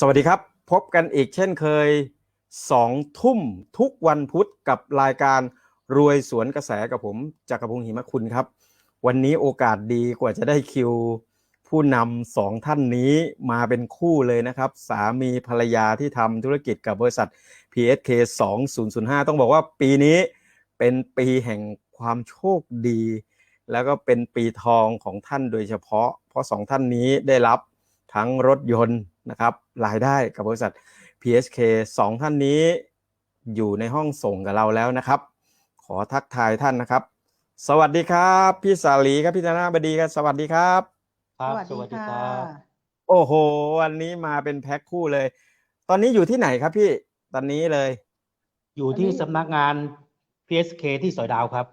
สวัสดีครับ พบกันอีกเช่นเคยสองทุ่มทุกวันพุธกับรายการรวยสวนกระแสกับผมจักรพงศ์หิมะคุณครับ วันนี้โอกาสดีกว่าจะได้คิว ผู้นำสองท่านนี้มาเป็นคู่เลยนะครับ สามีภรรยาที่ทำธุรกิจกับบริษัท PSK 2005 ต้องบอกว่าปีนี้เป็นปีแห่งความโชคดี แล้วก็เป็นปีทองของท่านโดยเฉพาะ เพราะสองท่านนี้ได้รับทั้งรถยนต์ นะครับรายได้กับบริษัท PSK สองท่านนี้อยู่ในห้องส่งกับเราแล้วนะครับ ขอทักทายท่านนะครับ สวัสดีครับ พี่สาลีครับพี่ธนาบดีครับสวัสดีครับครับสวัสดีค่ะโอ้โห วันนี้มาเป็นแพ็คคู่เลย ตอนนี้อยู่ที่ไหนครับพี่ตอนนี้เลย อยู่ที่อันนี้สำนักงาน PSK ที่สอยดาวครับ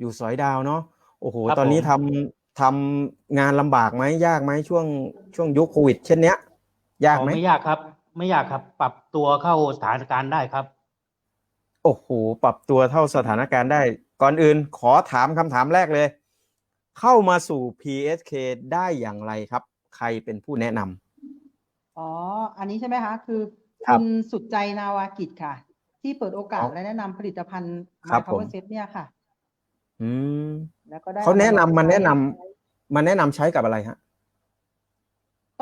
อยู่สอยดาวเนาะโอ้โห ครับตอนนี้ผม ทำ ทำงานลำบากไหมยากไหมช่วงช่วงยุคโควิด เช่นเนี้ย ยากอ๋อไหมไม่ยากครับ ไม่ยากครับ ปรับตัวเข้าสถานการณ์ได้ครับ โอ้โหปรับตัวเท่าสถานการณ์ได้ ก่อนอื่นขอถามคำถามแรกเลย เข้ามาสู่ PSK ได้อย่างไรครับ ใครเป็นผู้แนะนำอ๋อ อันนี้ใช่ไหมคะคือครับคุณสุดใจนาวากิจค่ะ ที่เปิดโอกาสอ๋อและแนะนำผลิตภัณฑ์ครั My บผม Power Set เนี่ยค่ะ อืมแล้วก็ได้เขาแนะนำอมาแนะนำใช้ มาแนะนำใช้กับอะไรฮะ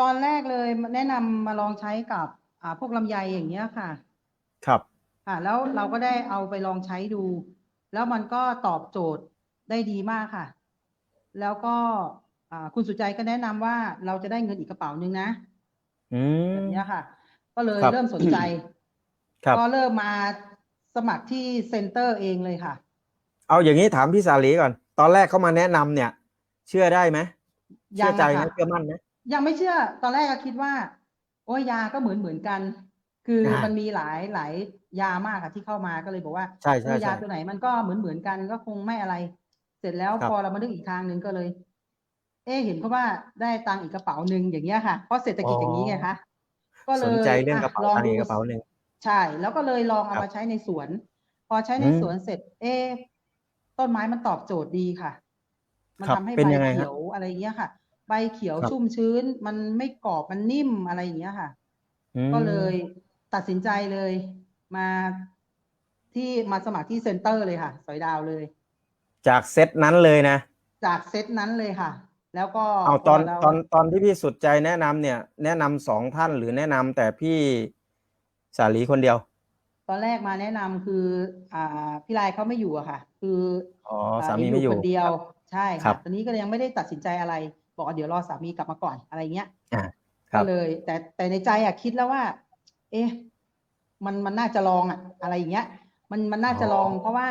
ตอนแรกเลยแนะนำมาลองใช้กับอ่าพวกลำไยอย่างเงี้ยค่ะ ครับ ค่ะ แล้วเราก็ได้เอาไปลองใช้ดู แล้วมันก็ตอบโจทย์ได้ดีมากค่ะ แล้วก็อ่าคุณสุใจก็แนะนำว่าเราจะได้เงินอีกกระเป๋านึงนะอืมแบบเนี้ยค่ะ ก็เลยครับ เริ่มสนใจ ครับ ก็เริ่มมาสมัครที่เซ็นเตอร์เองเลยค่ะ เอาอย่างนี้ถามพี่สาลีก่อน ตอนแรกเขามาแนะนำเนี่ย เชื่อได้ไหมยัเชื่องใจไหมอะค่ะเชื่อมั่นไหมยังไม่เชื่อตอนแรกก็คิดว่า โอ้ยยาก็เหมือนเหมือนกัน คืออ่ามัมันมีหลายหลายยามากค่ะที่เข้ามาก็เลยบอกว่าใช่เอใช่อยาใช่ตัวไหนมันก็เหมือนเหมือนกันก็คงไม่อะไร เสร็จแล้วครับพอเรามานึกอีกทางหนึ่งก็เลย เอ๊ะเห็นเขาว่าได้ตังค์อีกกระเป๋าหนึ่งอย่างเงี้ยค่ะเพราะเศรษฐกิจอย่างนี้ไงคะก็เลสยนใจเรื่องกระะเป๋าลองตังค์ดูอีกกระเป๋าหนึ่งใช่ แล้วก็เลยลองเอาครับมาใช้ในสวน พอใช้ในอืมสวนเสร็จ เอ๊ะต้นไม้มันตอบโจทย์ดีค่ะ มันครับทำให้เป็นใบยังไงฮะ เขียวอะไรอย่างเงี้ยค่ะ ใบเขียวครับ ชุ่มชื้น มันไม่กรอบมันนิ่มอะไรอย่างเงี้ยค่ะ อืม ก็เลยตัดสินใจเลยมาที่มาสมัครที่เซ็นเตอร์เลยค่ะ สอยดาวเลย จากเซตนั้นเลยนะ จากเซตนั้นเลยค่ะ แล้วก็เอาตอนพเราตอนตอนที่พี่สุดใจแนะนำเนี่ย แนะนำสองท่านหรือแนะนำแต่พี่สาลีคนเดียว ตอนแรกมาแนะนำคือ อ่าพี่ลายเขาไม่อยู่อะค่ะ คืออ๋ออ่สามีไม่อยู่คนเดียว ใช่ครัค่ะบตอนนี้ก็ยังไม่ได้ตัดสินใจอะไร บอกว่าเดี๋ยวรอสามีกลับมาก่อนอะไรเงี้ยอ่าครัก็บ เลย แต่แต่ในใจอะคิดแล้วว่า เอ๊ะมันมันน่าจะลองอะอะไรอย่างเงี้ย มันมันน่าจะลองอ๋อเพราะว่า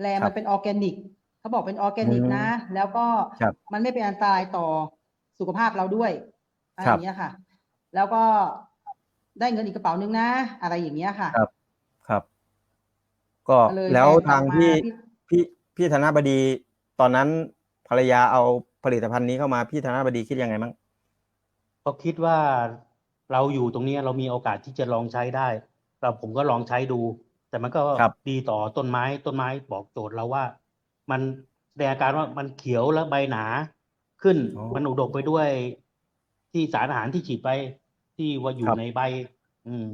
แลครัมับนเป็นออร์แกนิกเขาบอกเป็นออร์แกนิกอืมนะ แล้วก็ครับมันไม่เป็นอันตรายต่อสุขภาพเราด้วยอะไรคอรับย่างเงี้ยค่ะ แล้วก็ได้เงินอีกกระเป๋านึงนะ อะไรอย่างเงี้ยค่ะ ครับครับ ก็ก็เลยแล้วฟนทางบอกมพี่พี่พี่พี่ธนบดี ตอนนั้นภรรยาเอาผลิตภัณฑ์นี้เข้ามาพี่ธนบดีคิดยังไงบ้างก็คิดว่าเราอยู่ตรงนี้เรามีโอกาสที่จะลองใช้ได้ เราผมก็ลองใช้ดู แต่มันก็ครับดีต่อต้นไม้ต้นไม้บอกโจทย์เราว่า มันแสดงอาการว่ามันเขียวและใบหนาขึ้นอ๋อมันอุดมไปด้วย ที่สารอาหารที่ฉีดไปที่ว่าอยู่ครับในใบ อืม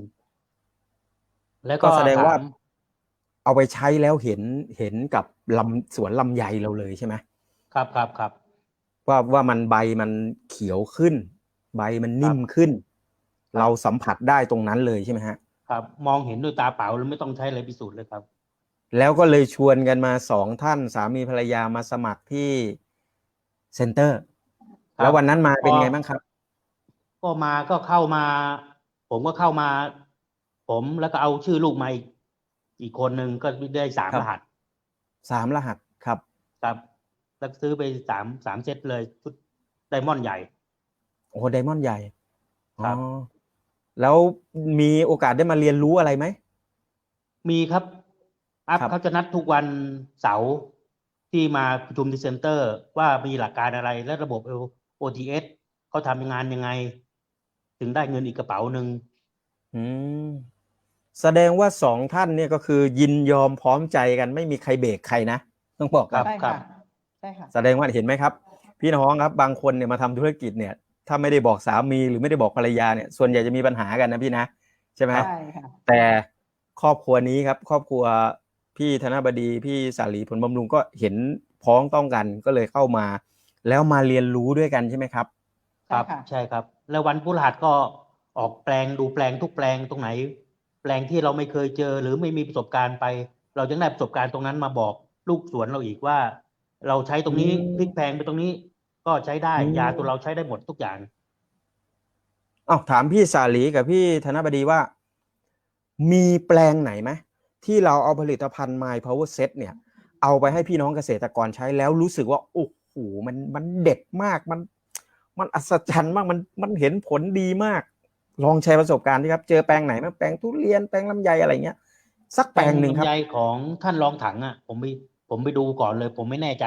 แล้วก็ก็แสดงว่าถม เอาไปใช้แล้วเห็นเห็นกับลำสวนลำไยเราเลยใช่ไหมครับครับครับว่าว่ามันใบมันเขียวขึ้น ใบมันนิ่มขึ้น เราสัมผัสได้ตรงนั้นเลยใช่ไหมฮะ ครับ มองเห็นด้วยตาเปล่าแล้วไม่ต้องใช้อะไรพิสูจน์เลยครับ แล้วก็เลยชวนกันมาสองท่านสามีภรรยามาสมัครที่เซ็นเตอร์ครับแล้ววันนั้นมาเป็นพอไงบ้างครับ ก็มาก็เข้ามา ผมก็เข้ามา ผมแล้วก็เอาชื่อลูกมาอีก อีกคนหนึ่งก็ได้สามครับรหัสสามรหัสครับ ครับแล้วซื้อไปสามสามเซตเลยชุดไดมอนด์ใหญ่ โอ้ไดมอนด์ใหญ่ครับ อ๋อแล้วมีโอกาสได้มาเรียนรู้อะไรไหม มีครับ อัพครับ เขาจะนัดทุกวันเสาร์ที่มาประชุมที่เซ็นเตอร์ ว่ามีหลักการอะไรและระบบ OTS เขาทำงานยังไง ถึงได้เงินอีกกระเป๋าหนึ่ง อืม แสดงว่าสองท่านเนี่ยก็คือยินยอมพร้อมใจกันไม่มีใครเบรกใครนะ ต้องบอกครับใช่ครัค่ะบใช่ค่ะแสดงว่าเห็นไหมครับ พี่น้องครับบางคนเนี่ยมาทำธุรกิจเนี่ย ถ้าไม่ได้บอกสามีหรือไม่ได้บอกภรรยาเนี่ยส่วนใหญ่จะมีปัญหากันนะพี่นะใช่ไหมใช่ค่ะแต่ครอบครัวนี้ครับ ครอบครัวพี่ธนบดีพี่สาลีผลบำรุงก็เห็นพ้องต้องกันก็เลยเข้ามา แล้วมาเรียนรู้ด้วยกันใช่ไหมครับ ครับใช่ค่ะใช่ครับ แล้ววันพฤหัสก็ออกแปลงดูแปลงทุกแปลงตรงไหน แปลงที่เราไม่เคยเจอหรือไม่มีประสบการณ์ไป เราจึงได้ประสบการณ์ตรงนั้นมาบอกลูกสวนเราอีกว่า เราใช้ตรงนี้อืมพลิกแพลงไปตรงนี้ ก็ใช้ได้อืมยาตัวเราใช้ได้หมดทุกอย่างอ้าวถามพี่สาลีกับพี่ธนบดีว่า มีแปลงไหนไหมที่เราเอาผลิตภัณฑ์ My Power Set เนี่ย เอาไปให้พี่น้องเกษตรกรใช้แล้วรู้สึกว่าโอ้โหมันมันเด็ดมากมัน มันอัศจรรย์มากมันมันเห็นผลดีมาก ลองแชร์ประสบการณ์ที่ครับ เจอแปลงไหนไหมแปลงทุเรียนแปลงลำไยอะไรเงี้ย สักแปลงหนึ่งครับลำไยของท่านรองถังอะ ผมไปผมไปดูก่อนเลย ผมไม่แน่ใจ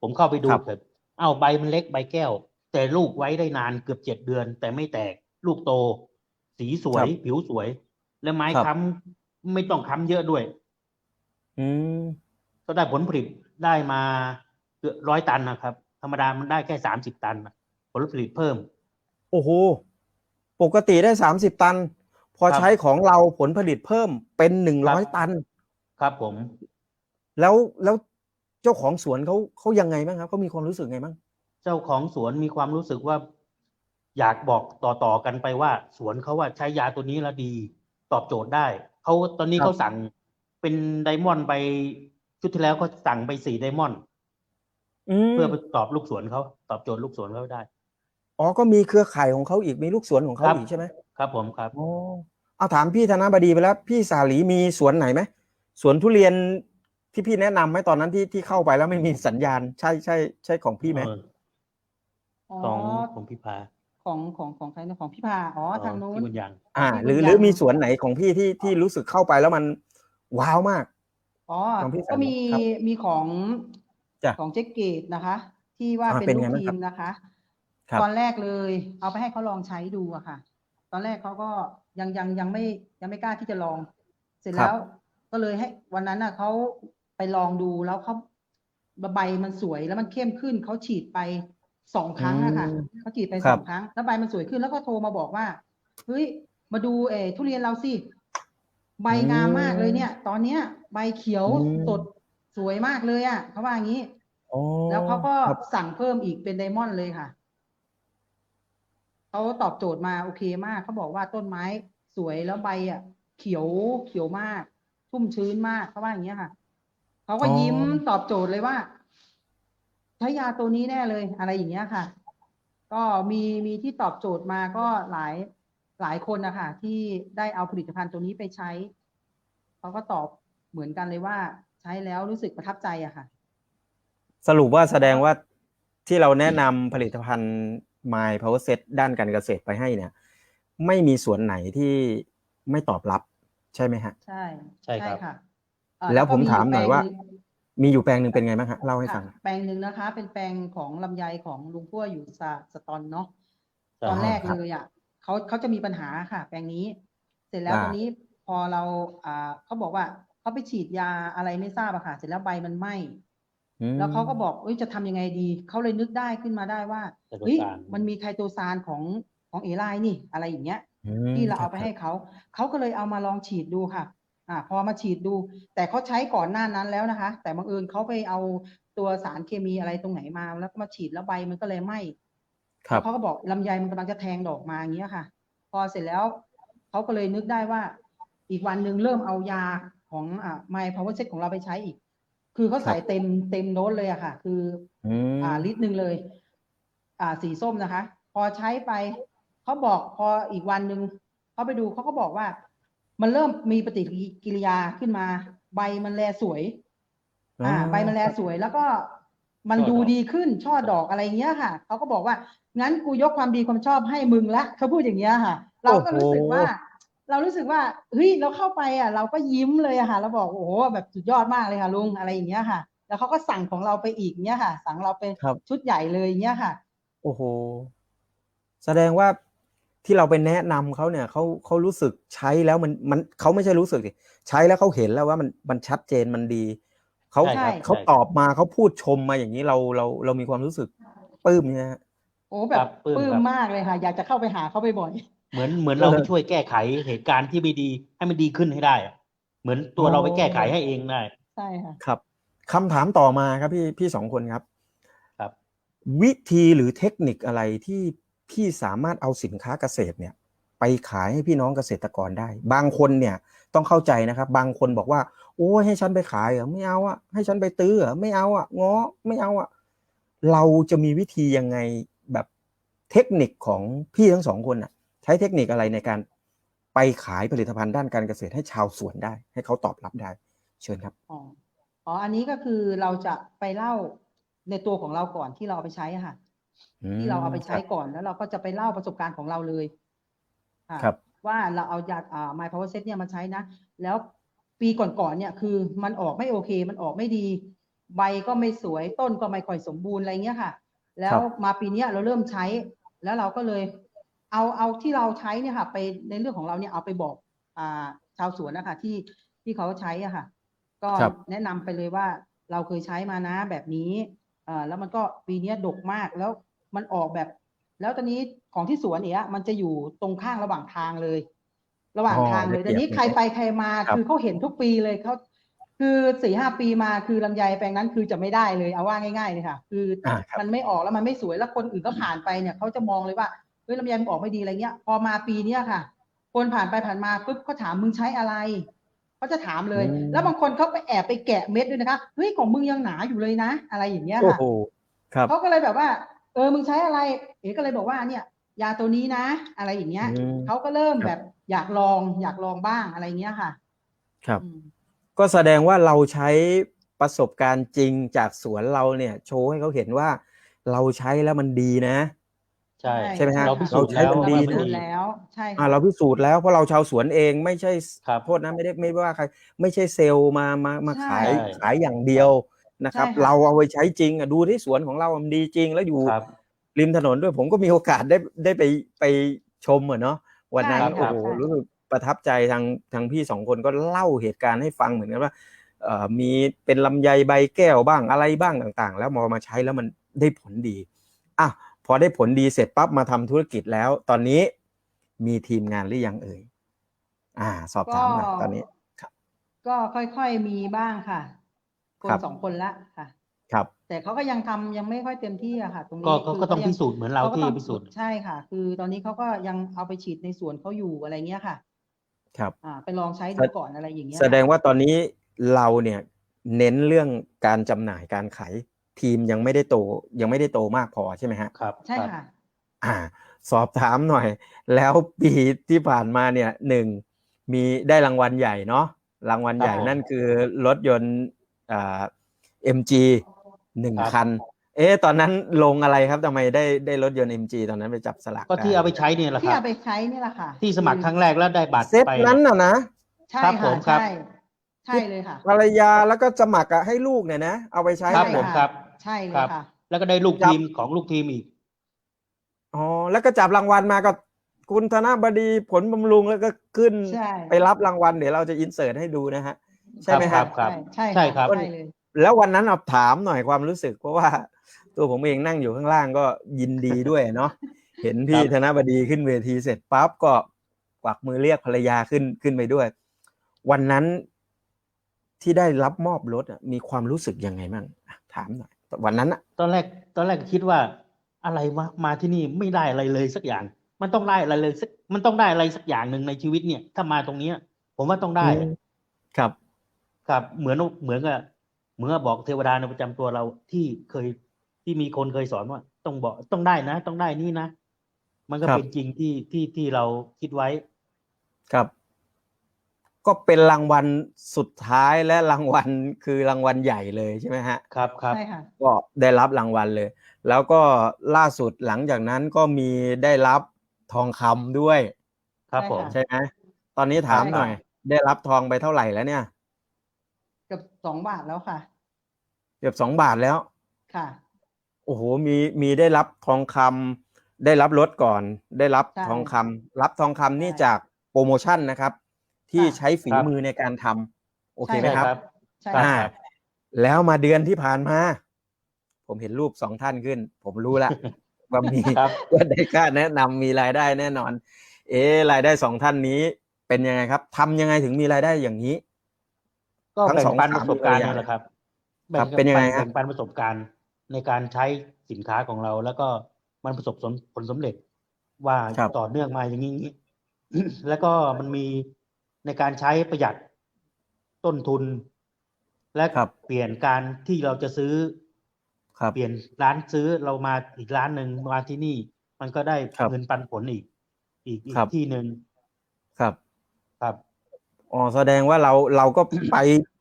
ผมเข้าไปดูครับเสร็จเอ้าใบมันเล็กใบแก้ว แต่ลูกไว้ได้นานเกือบเจ็ดเดือน แต่ไม่แตกลูกโต สีสวย ผิวสวย และไม้ครับค้ำไม่ต้องค้ำเยอะด้วย อืมก็ได้ผลผลิตได้มาเกือบร้อยตันนะครับ ธรรมดามันได้แค่สามสิบตันน่ะผลผลิตเพิ่ม โอ้โห ปกติได้สามสิบตัน พอครับใช้ของเราผลผลิตเพิ่มเป็นหนึ่งคร้รัอยบตัน ครับผม แล้วแล้วเจ้าของสวนเขาเขายังไงบ้างครับเขามีความรู้สึกไงบ้างเจ้าของสวนมีความรู้สึกว่า อยากบอกต่อๆกันไปว่า สวนเขาว่าใช้ยาตัวนี้แล้วดี ตอบโจทย์ได้เขาตอนนี้ครับเขาสั่งเป็นไดมอนด์ไปชุดที่แล้วเขาสั่งไปสี่ไดมอนด์อืมเพื่อไปตอบลูกสวนเขาตอบโจทย์ลูกสวนเขาได้ อ๋อก็มีเครือข่ายของเขาอีกมีลูกสวนของเขาครับ อีกใช่ไหมครับผมครับ อ๋อเอาถามพี่ธนบดีไปแล้ว พี่สาลีมีสวนไหนไหมสวนทุเรียนที่พี่แนะนำไหมตอนนั้นที่ที่เข้าไปแล้วไม่มีสัญญาณ ใช่ใช่ใช่ของพี่ไหม เอออ๋อของของพี่พาของของของใครนะของพี่พาอ๋อทางนู้น ที่บุญยัง อ่าที่หรือบุญหรือยังมีสวนไหนของพี่ที่ที่รู้สึกเข้าไปแล้วมันว้าวมาก อ๋อ ของพี่สาก็ลีมีครับมีของจ้ะของเจ๊เกตนะคะ ที่ว่าอ่าเป็นเป็นลูไงกบ้างทีครับ มนะคะ ครับ ตอนแรกเลย เอาไปให้เขาลองใช้ดูอะค่ะ ตอนแรกเขาก็ยังยังยังไม่ยังไม่กล้าที่จะลอง เสร็จแล้ว ก็เลยให้วันนั้นน่ะเขาไปลองดูแล้วเขาใบมันสวยแล้วมันเข้มขึ้นเขาฉีดไปสองครั้งอะค่ะอืมเขาฉีดไปครัสบ องครั้ง แล้วใบมันสวยขึ้นแล้วก็โทรมาบอกว่าเฮ้ยมาดูเออทุเรียนเราสิใบงามมากเลยเนี่ย ตอนเนี้ย ใบเขียวอืม สดสวยมากเลยอะเขาว่าอย่างนี้ อ๋อแล้วเขาก็ครับสั่งเพิ่มอีกเป็นไดมอนด์เลยค่ะ เขาตอบโจทย์มาโอเคมากเขาบอกว่าต้นไม้สวยแล้วใบอะ เขียวเขียวมาก ชุ่มชื้นมากเขาว่าอย่างเงี้ยค่ะเขาก็อ๋อยิ้มตอบโจทย์เลยว่าใช้ยาตัวนี้แน่เลย อะไรอย่างเงี้ยค่ะ ก็มีมีที่ตอบโจทย์มาก็หลายหลายคนนะคะที่ได้เอาผลิตภัณฑ์ตัวนี้ไปใช้เขาก็ตอบเหมือนกันเลยว่า ใช้แล้วรู้สึกประทับใจอะค่ะ สรุปว่าแสดงว่าที่เราแนะนำผลิตภัณฑ์ My Power Set ด้านการเกษตรไปให้เนี่ย ไม่มีสวนไหนที่ไม่ตอบรับใช่ไหมฮะ ใช่ใช่ครับค่ะเอ่อแล้วผมก็ถามหน่อยว่าแปลงนึ่งมีอยู่แปลงหนึ่งเป็นไงบ้างฮะเล่าให้ฟังค่ะแปลงหนึ่งนะคะ เป็นแปลงของลำไยของลุงพั่วอยู่สะสตอนเนาะใช่ตอนแรกครับเลยอะเขาเขาจะมีปัญหาค่ะ แปลงนี้ เสร็จแล้วอ่าตอนนี้พอเราอ่าเขาบอกว่าเขาไปฉีดยาอะไรไม่ทราบอะค่ะ เสร็จแล้วใบมันไหม้อืม แล้วเขาก็บอกเอ้ยจะทำยังไงดี เขาเลยนึกได้ขึ้นมาได้ว่าไคโตเฮ้ยซานมันมีไคโตซานของของเอไลน์นี่อะไรอย่างเงี้ยอืมที่เราเอาไปคบให้เขาเขาก็เลยเอามาลองฉีดดูค่ะ อ่า พอมาฉีดดู แต่เขาใช้ก่อนหน้านั้นแล้วนะคะ แต่บังเอิญเขาไปเอาตัวสารเคมีอะไรตรงไหนมา แล้วก็มาฉีดแล้วใบมันก็เลยไหม้ครับแล้วเขาก็บอกลำไยมันกำลังจะแทงดอกมาอย่างเงี้ยค่ะ พอเสร็จแล้วเขาก็เลยนึกได้ว่า อีกวันหนึ่งเริ่มเอายาของอ่าไมพาวเวอร์เซตของเราไปใช้อีก คือเขาใส่เต็มเต็มโน้ตเลยอะค่ะ คืออืมอ่าลิตรหนึ่งเลย อ่าสีส้มนะคะ พอใช้ไปเขาบอกพออีกวันหนึ่งเขาไปดูเขาก็บอกว่า มันเริ่มมีปฏิกิริยาขึ้นมา ใบมันแลสวย อ่า ใบมันแลสวยแล้วก็มันดูดีขึ้นช่อดอกอะไรเงี้ยค่ะเขาก็บอกว่างั้นกูยกความดีความชอบให้มึงละเขาพูดอย่างเงี้ยค่ะ เราก็รู้สึกว่า เรารู้สึกว่าเฮ้ยเราเข้าไปอะ เราก็ยิ้มเลยอะค่ะเราบอกโอ้โหแบบสุดยอดมากเลยค่ะลุงอะไรอย่างเงี้ยค่ะ แล้วเขาก็สั่งของเราไปอีกเนี้ยค่ะ สั่งเราเป็นครับ ชุดใหญ่เลยเนี้ยค่ะ โอ้โห แสดงว่าที่เราไปแนะนำเขาเนี่ยเขาเขารู้สึกใช้แล้วมันมันเขาไม่ใช่รู้สึกสิใช้แล้วเขาเห็นแล้วว่ามันมันชัดเจนมันดีเขาใช่ครับเขาใช่ ตอบมาเขาพูดชมมาอย่างนี้เราเราเรามีความรู้สึกปลื้มเนี่ยฮะ โอ้แบครับบปลื้มปลื้มครับ มากเลยค่ะ อยากจะเข้าไปหาเขาบ่อย เหมือนเหมือนเราไปช่วยแก้ไขเหตุการณ์ที่ไม่ดีให้มันดีขึ้นให้ได้อะเหมือนตัวอ๋อเราไปแก้ไขให้เองได้ๆใช่ค่ะครับคำถามต่อมาครับพี่พี่สองคนครับ ครับ วิธีหรือเทคนิคอะไรที่พี่สามารถเอาสินค้าเกษตรเนี่ย ไปขายให้พี่น้องเกษตรกรได้ บางคนเนี่ยต้องเข้าใจนะครับ บางคนบอกว่า โอ้ยให้ฉันไปขายเหรอไม่เอาอะให้ฉันไปตื้อเหรอไม่เอาอะง้อไม่เอาอะเราจะมีวิธียังไงแบบเทคนิคของพี่ทั้งสองคนอะ ใช้เทคนิคอะไรในการไปขายผลิตภัณฑ์ด้านการเกษตรให้ชาวสวนได้ ให้เขาตอบรับได้ เชิญครับอ๋ออ๋ออันนี้ก็คือเราจะไปเล่าในตัวของเราก่อนที่เราเอาไปใช้อะค่ะที่เราเอาไปใช้ก่อนแล้วเราก็จะไปเล่าประสบการณ์ของเราเลยะครับว่าเราเอายาอ่า My Power Set เนี่ยมาใช้นะ แล้วปีก่อนๆเนี่ยคือมันออกไม่โอเค มันออกไม่ดี ใบก็ไม่สวยต้นก็ไม่ค่อยสมบูรณ์อะไรเงี้ยค่ะ แล้วมาปีเนี้ยเราเริ่มใช้ แล้วเราก็เลย เอาเอาที่เราใช้เนี่ยค่ะไปในเรื่องของเราเนี่ยเอาไปบอกอ่าชาวสวนนะคะที่ที่เขาใช้อะค่ะ ก็ครับ แนะนำไปเลยว่าเราเคยใช้มานะแบบนี้เอ่อแล้วมันก็ปีเนี้ยดกมากแล้วมันออกแบบ แล้วตอนนี้ของที่สวนเนี้ยมันจะอยู่ตรงข้างระหว่างทางเลย ระหว่างอ๋อทางเลยได้ตเปรียบอนนี้ใครไปใครมาครับ คือเขาเห็นทุกปีเลยเขาคือสี่ห้าปีมาคือลำไยแปลงนั้นคือจะไม่ได้เลยเอาว่าง่ายๆเลยค่ะ คืออาครับ มันไม่ออกแล้วมันไม่สวยแล้วคนอื่นก็ผ่านไปเนี่ยเขาจะมองเลยว่า เฮ้ยลำไยมันออกไม่ดีอะไรเงี้ย พอมาปีเนี้ยค่ะ คนผ่านไปผ่านมาปุ๊บเขาถามมึงใช้อะไรเขาจะถามเลยอืมแล้วบางคนเขาไปแอบไปแกะเม็ดด้วยนะคะเฮ้ยของมึงยังหนาอยู่เลยนะ อะไรอย่างเงี้ยโอ้ค่ะโหครับเขาก็เลยแบบว่า เออมึงใช้อะไร เอ๋ก็เลยบอกว่าเนี่ย ยาตัวนี้นะ อะไรอย่างเงี้ยอืมเขาก็เริ่มครับแบบอยากลองอยากลองบ้างอะไรเงี้ยค่ะ ครับอืมก็แสดงว่าเราใช้ประสบการณ์จริงจากสวนเราเนี่ย โชว์ให้เขาเห็นว่าเราใช้แล้วมันดีนะ ใช่ ใช่ไหมฮะเราพิสูจน์เราใช้แล้วมันว่าดีมันนะพูดดีแล้วใช่อ่าค่ะ เราพิสูจน์แล้วเพราะเราชาวสวนเองไม่ใช่ครับโทษนะไม่ได้ไม่ว่าใคร ไม่ใช่เซลล์มามามาใช่ขายใช่ ขายอย่างเดียวนะครับ ใช่ค่ะ เราเอาไปใช้จริงอะดูที่สวนของเรามันดีจริงแล้วอยู่ ครับ ริมถนนด้วยผมก็มีโอกาสได้ได้ไปไปชมอะเนาะวันนั้นใช่โอ้ค่ะโหใช่ รู้สึกประทับใจทางทางพี่สองคนก็เล่าเหตุการณ์ให้ฟังเหมือนกันว่าเอ่อมีเป็นลำไยใบแก้วบ้างอะไรบ้างต่างๆ แล้วมอมาใช้แล้วมันได้ผลดีอะ พอได้ผลดีเสร็จปั๊บมาทำธุรกิจแล้ว ตอนนี้มีทีมงานหรือยังเอ่ยอ่า สอบถามหน่อยตอนนี้ก็ค่อยๆมีบ้างค่ะ คนครับสองคนละค่ะ ครับ แต่เขาก็ยังทำยังไม่ค่อยเต็มที่อะค่ะ ตรงนี้ก็ก็คืก็ต้องขายัพิสูจน์เหมือนเราขก็ที่ต้องพิสูจน์ใช่ค่ะ คือตอนนี้เขาก็ยังเอาไปฉีดในสวนเขาอยู่อะไรเงี้ยค่ะ ครับ อ่าไปลองใช้ดูแสก่อนอะไรอย่างเงี้ยแสดงว่าตอนนี้เราเนี่ยเน้นเรื่องการจำหน่ายการขาย ทีมยังไม่ได้โตยังไม่ได้โตมากพอใช่ไหมฮะครับใช่รับค่ะอ่า สอบถามหน่อย แล้วปีที่ผ่านมาเนี่ยหนึ่งมีได้รางวัลใหญ่เนาะรางวัลใหญ่ครับผมนั่นคือรถยนต์อ่า MG หนึ่งครับคัน เอ๊ะตอนนั้นลงอะไรครับทำไมได้ได้รถยนต์ MG ตอนนั้นไปจับสลากก็ที่ด้เอาไปใช้เนี่ยแหละคที่รับเอาไปใช้นี่แหละค่ะ ที่สมัครครั้งแรกแล้วได้บัตรเซตไปนั้นน่ะนะใช่ครับผค่ะมครับใช่ใช่เลยค่ะภรรยาแล้วก็สมัครอะให้ลูกเนี่ยนะ เอาไปใช้ครับใช่ผมค่ะครับ ใช่เลครัยบค่ะ แล้วก็ได้ลูกจับทีมของลูกทีมอีก อ๋อแล้วก็จับรางวัลมาก็คุณธนบดีผลบำรุงแล้วก็ขึ้นใช่ไปรับรางวัลเดี๋ยวเราจะอินเสิร์ตให้ดูนะฮะ ใช่ไหมครัฮะบครับ ใช่ใช่ครับใช่เลยแล้ววันนั้นเอาถามหน่อยความรู้สึก เพราะว่าตัวผมเองนั่งอยู่ข้างล่างก็ยินดีด้วยเนาะเห็นพี่ครับ ธนบดีขึ้นเวทีเสร็จปั๊บก็กวักมือเรียกภรรยาขึ้นขึ้นไปด้วย วันนั้นที่ได้รับมอบรถอะมีความรู้สึกยังไงบ้างอะถามหน่อย วันนั้นอะตอนแรกตอนแรกคิดว่า อะไรมามาที่นี่ไม่ได้อะไรเลยสักอย่าง มันต้องได้อะไรเลยสักมันต้องได้อะไรสักอย่างหนึ่งในชีวิตเนี่ย ถ้ามาตรงเนี้ย ผมว่าต้องได้อืมครับ ครับเหมือนเหมือนกับเหมือนกับบอกเทวดาในประจำตัวเราที่เคยที่มีคนเคยสอนว่า ต้องบอกต้องได้นะ ต้องได้นี่นะ มันก็ครับเป็นจริงที่ที่ที่เราคิดไว้ ครับ ก็เป็นรางวัลสุดท้ายและรางวัลคือรางวัลใหญ่เลยใช่ไหมฮะครับครับใช่ค่ะก็ได้รับรางวัลเลย แล้วก็ล่าสุดหลังจากนั้นก็มีได้รับทองคำด้วย ครับผมใช่ไหมตอนนี้ถามใช่หน่อย ได้รับทองไปเท่าไหร่แล้วเนี่ย เกับสองบาทแล้วค่ะ เกือบสองบาทแล้วค่ะโอ้โหมีมีได้รับทองคำได้รับรถก่อน ได้รับใช่ทองคำรับทองคำนี่ใช่จากโปรโมชั่นนะครับ ที่ค่ะใช้ฝีครับมือในการทำโอเคใช่ไหมครับใช่ครับอ่าครับแล้วมาเดือนที่ผ่านมา ผมเห็นรูปสองท่านขึ้น ผมรู้ละว่ามีครับว่าได้ค่าแนะนำมีรายได้แน่นอน เอ๊ะรายได้สองท่านนี้เป็นยังไงครับทำยังไงถึงมีรายได้อย่างนี้ ก็ทั้งแบ่สองงปันสาปมระสบการณ์เลยอะนี่แหละครับครับแบ่เป็นยังไงฮะแบ่งปันประสบการณ์ในการใช้สินค้าของเรา แล้วก็มันประสบผลผลสำเร็จว่าครับต่อเนื่องมาอย่างนี้แล้วก็มันมี ในการใช้ประหยัดต้นทุน และครับเปลี่ยนการที่เราจะซื้อครับ เปลี่ยนร้านซื้อเรามาอีกร้านหนึ่งมาที่นี่ มันก็ได้ครับเงินปันผลอีก อีกอีครักบที่หนึ่งครับครับ อ๋อแสดงว่าเราเราก็ ไป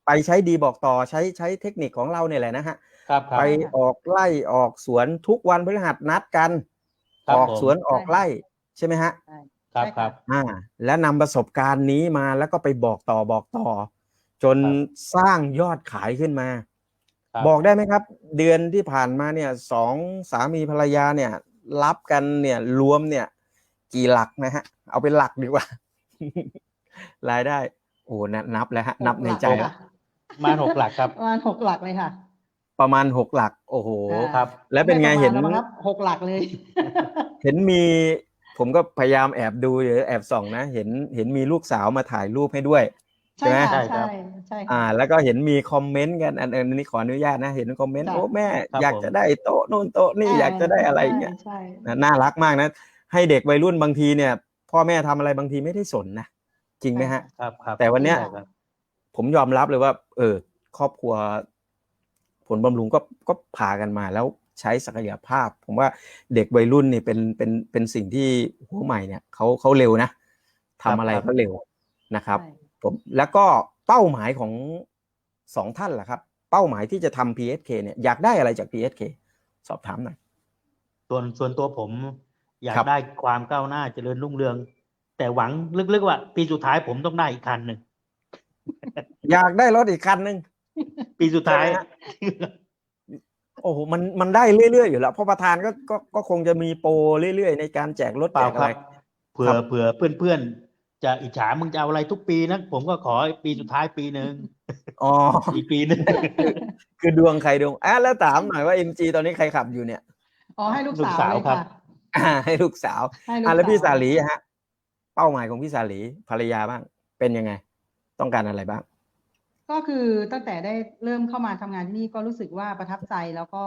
ไปใช้ดีบอกต่อใช้ใช้เทคนิคของเราเนี่ยแหละนะฮะ ครับครับ ไปออกไล่ออกสวนทุกวันพฤหัสนัดกัน ครับออกผม สวนออกไล่ใช่ไหมฮะ ใช่ ครับใช่ครัค่ะบอ่าและนำประสบการณ์นี้มาแล้วก็ไปบอกต่อบอกต่อ จนครับสร้างยอดขายขึ้นมาครับบอกได้ไหมครับ เดือนที่ผ่านมาเนี่ยสองสามีภรรยาเนี่ย รับกันเนี่ยรวมเนี่ย กี่หลักนะฮะ เอาเป็นหลักดีกว่า รายได้ โอ้นับนับแล้วฮะ นับในใจหกหแล้ลัวกมาหกหลักครับประมาณหกหลักเลยค่ะ ประมาณหกหลัก โอ้โหอ่าครับ แล้วเป็นไงม่ระมาณเห็นแล้วมั้งครับหกหลักเลย เห็นมี ผมก็พยายามแอบดูหรือแอบส่องนะ เห็นเห็นมีลูกสาวมาถ่ายรูปให้ด้วยใช่ไหมค่ะใช่ครัใช่บใช่ค่ะอ่า แล้วก็เห็นมีคอมเมนต์กันอันอันนี้ขออนุญาตนะ เห็นคอมเมนต์จ้ะโอ้แม่ครับอยากผมจะได้โต๊ะนู่นโต๊ะนี่อยากจะได้อะไรอย่างเงี้ยใช่นะน่ารักมากนะ ให้เด็กวัยรุ่นบางทีเนี่ย พ่อแม่ทำอะไรบางทีไม่ได้สนนะจริงไหมฮะครับครับแต่วันเนี้ยใช่ครับผมยอมรับเลยว่า เออ ครอบครัว ผลบำรุงก็ก็พากันมาแล้ว ใช้ศักยภาพ ผมว่าเด็กวัยรุ่นนี่เป็นเป็นเป็นสิ่งที่หัวใหม่เนี่ยเขาเขาเร็วนะทำอะไรครับเขาเร็วนะครับใช่ผมแล้วก็เป้าหมายของสองท่านล่ะครับ เป้าหมายที่จะทำ PSK เนี่ยอยากได้อะไรจาก PSK สอบถามหน่อยส่วนส่วนตัวผมอยากครับได้ความก้าวหน้าเจริญรุ่งเรือง แต่หวังลึกๆว่า ปีสุดท้ายผมต้องได้อีกคันหนึ่งอยากได้รถอีกคันหนึ่งปีสุดท้ายใช่ไหมฮะ โอ้โหมันมันได้เรื่อยๆอยู่แล้วเพราะประธานก็ก็ก็คงจะมีโปรเรื่อยๆ ในการแจกรถเปแจล่ากอะครัไรบเผื่อครับ เผื่อเพื่อนเพื่อนๆ จะอิจฉามึงจะเอาอะไรทุกปีนะผมก็ขอปีสุดท้ายปีหนึ่งอ๋อ อีกปีหนึ่ง คือดวงใครดวงอะแล้วถามหน่อยว่า MG ตอนนี้ใครขับอยู่เนี่ย อ๋อให้ลูกลูกสาวสาวเลยครัค่ะบ อ่าให้ลูกสาวให้ลูกอะแล้วพี่สาาวลีฮะ เป้าหมายของพี่สาลีภรรยาบ้าง เป็นยังไง ต้องการอะไรบ้าง ก็คือตั้งแต่ได้เริ่มเข้ามาทำงานที่นี่ก็รู้สึกว่าประทับใจแล้วก็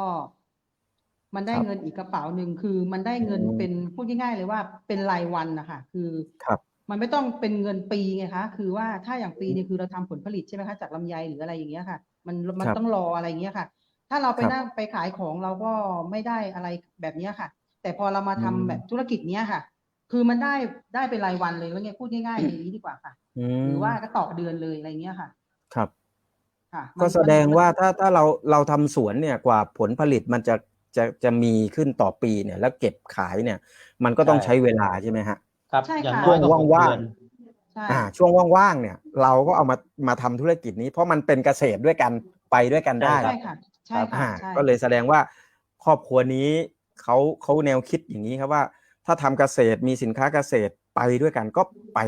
มันได้ครับ เงินอีกกระเป๋าหนึ่งคือมันได้เงินอืมเป็นพูดง่ายๆเลยว่าเป็นรายวันนะคะคือ ครับมันไม่ต้องเป็นเงินปีไงคะคือว่าถ้าอย่างปีเนี่ยคือเราทำผลผลิตใช่ไหมคะจากลำไยหรืออะไรอย่างเงี้ยค่ะ มันมันครับต้องรออะไรอย่างเงี้ยค่ะ ถ้าเราไปครับนั่งไปขายของเราก็ไม่ได้อะไรแบบเนี้ยค่ะ แต่พอเรามาทำอืมแบบธุรกิจเนี้ยค่ะ คือมันได้ได้เป็นรายวันเลยว่าไงพูดง่ายๆอย่างนี้ดีกว่าค่ะ อืมหรือว่าก็ต่อเดือนเลยอะไรเงี้ยค่ะ ครับ ค่ะก็มันแสดงมันว่าถ้าถ้าเราเราทำสวนเนี่ยกว่าผลผลิตมันจะจะจะมีขึ้นต่อปีเนี่ย แล้วเก็บขายเนี่ย มันก็ต้องใช่ใช้เวลาใช่ไหมฮะ ครับใช่อย่างค่ะน้อยก็หกว่างๆเดือน ใช่ อ่า ช่วงว่างๆเนี่ย เราก็เอามามาทำธุรกิจนี้ เพราะมันเป็นเกษตรด้วยกันไปด้วยกันได้ ใช่ใช่ค่ะ ใช่ค่ะอ่าใช่ ก็เลยแสดงว่าครอบครัวนี้เขาเขาแนวคิดอย่างนี้ครับว่า ถ้าทำเกษตรมีสินค้าเกษตรไปด้วยกันก็ไป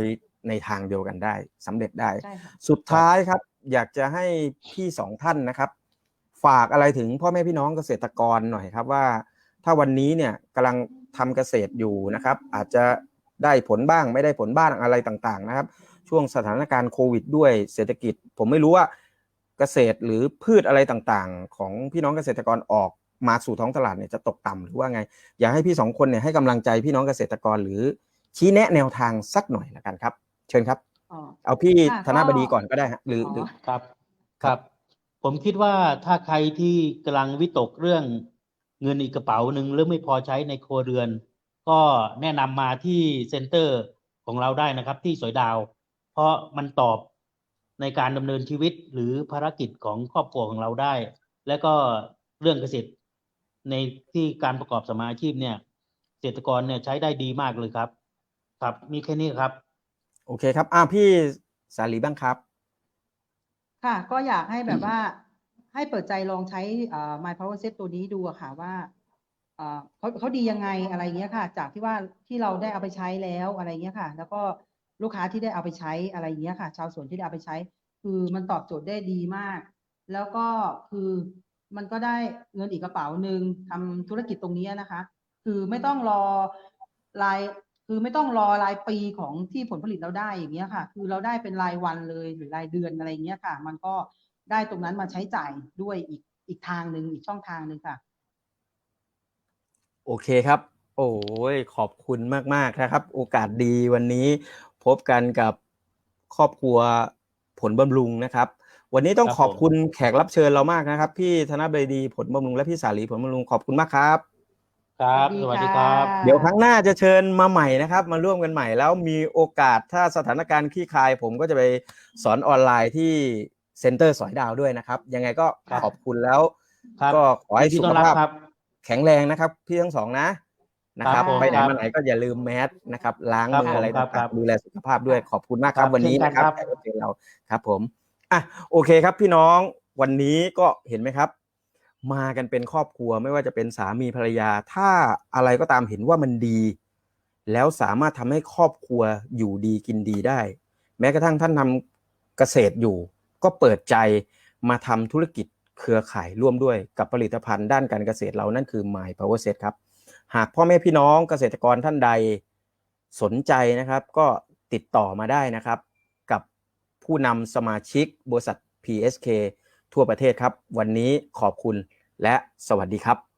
ในทางเดียวกันได้สำเร็จได้ ใช่ค่ะ สุดท้ายครับ อยากจะให้พี่สองท่านนะครับ ฝากอะไรถึงพ่อแม่พี่น้องเกษตรกรหน่อยครับว่า ถ้าวันนี้เนี่ยกำลังทำเกษตรอยู่นะครับ อาจจะได้ผลบ้างไม่ได้ผลบ้างอะไรต่างๆ นะครับ ช่วงสถานการณ์โควิด ด้วยเศรษฐกิจ ผมไม่รู้ว่าเกษตรหรือพืชอะไรต่างๆ ของพี่น้องเกษตรกรออกมาสู่ท้องตลาดเนี่ยจะตกต่ำหรือว่าไง อยากให้พี่สองคนเนี่ยให้กำลังใจพี่น้องเกษตรกรหรือชี้แนะแนวทางสักหน่อยละกันครับ เชิญครับ อ๋อ เอาพี่ค่ะ ธนบดีก็ก่อนก็ได้ฮะหรือหรืออครับคครัรับบผมคิดว่าถ้าใครที่กำลังวิตกเรื่องเงินอีกกระเป๋าหนึ่งหรือไม่พอใช้ในครัวเรือน ก็แนะนำมาที่เซ็นเตอร์ของเราได้นะครับ ที่สวยดาว เพราะมันตอบในการดำเนินชีวิตหรือภารกิจของครอบครัวของเราได้ และก็เรื่องเกษตรในที่การประกอบสมมาอาชีพเนี่ยเกษตรกรเนี่ยใช้ได้ดีมากเลยครับ ครับมีแค่นี้ครับ โอเคครับ อ่าพี่สาลีบ้างครับ ค่ะ ก็อยากให้แบบว่า ให้เปิดใจลองใช้เอ่อ My Power Set ตัวนี้ดูอะค่ะว่าเอ่อเขาเขาดียังไงอะไรเงี้ยค่ะ จากที่ว่าที่เราได้เอาไปใช้แล้วอะไรเงี้ยค่ะ แล้วก็ลูกค้าที่ได้เอาไปใช้อะไรเงี้ยค่ะ ชาวสวนที่ได้เอาไปใช้ คือมันตอบโจทย์ได้ดีมาก แล้วก็คือมันก็ได้เงินอีกกระเป๋าหนึ่งทำธุรกิจตรงนี้นะคะ คือคือไม่ต้องรอราย คือไม่ต้องรอรายปีของที่ผลผลิตเราได้อย่างเงี้ยค่ะ คือเราได้เป็นรายวันเลยหรือรายเดือนอะไรเงี้ยค่ะ มันก็ได้ตรงนั้นมาใช้จ่ายด้วยอีกอีกทางหนึ่งอีกช่องทางหนึ่งค่ะ โอเคครับ โอ้ยขอบคุณมากๆนะครับ โอกาสดีวันนี้พบกันกับครอบครัวผลบำรุงนะครับ วันนี้ต้องครับขอบคุณแขกรับเชิญเรามากนะครับ พี่ธนบดีผลบำรุงและพี่สาลีผลบำรุงขอบคุณมากครับ ครับสสวัวัสสดีดีคครัรับบเดี๋ยวครั้งหน้าจะเชิญมาใหม่นะครับ มาร่วมกันใหม่แล้วมีโอกาสถ้าสถานการณ์คลี่คลาย ผมก็จะไปสอนออนไลน์ที่เซ็นเตอร์สอยดาวด้วยนะครับ ยังไงก็ครับขอบคุณแล้วครับก็ขอให้ยินดีสุต้ขอนรับภาพครับแข็งแรงนะครับพี่ทั้งสองนะนะครับครับผมไปไหนครับมาไหนก็อย่าลืมแมสนะครับ ล้างครับมืออะไรผมครับครัต่างบๆดูแลสุขภาพด้วยขอบคุณมากครับครับวันนี้เช่นกันนะครับครับแขกรับเชิญเราครับ ผมอะโอเคครับพี่น้องวันนี้ก็เห็นไหมครับ มากันเป็นครอบครัวไม่ว่าจะเป็นสามีภรรยา ถ้าอะไรก็ตามเห็นว่ามันดี แล้วสามารถทำให้ครอบครัวอยู่ดีกินดีได้ แม้กระทั่งท่านทำเกษตรอยู่ ก็เปิดใจมาทำธุรกิจเครือข่ายร่วมด้วยกับผลิตภัณฑ์ด้านการเกษตรเรานั่นคือ My Power Set ครับ หากพ่อแม่พี่น้องเกษตรกรท่านใดสนใจนะครับก็ติดต่อมาได้นะครับ กับผู้นำสมาชิกบริษัท PSK ทั่วประเทศครับ วันนี้ขอบคุณและสวัสดีครับ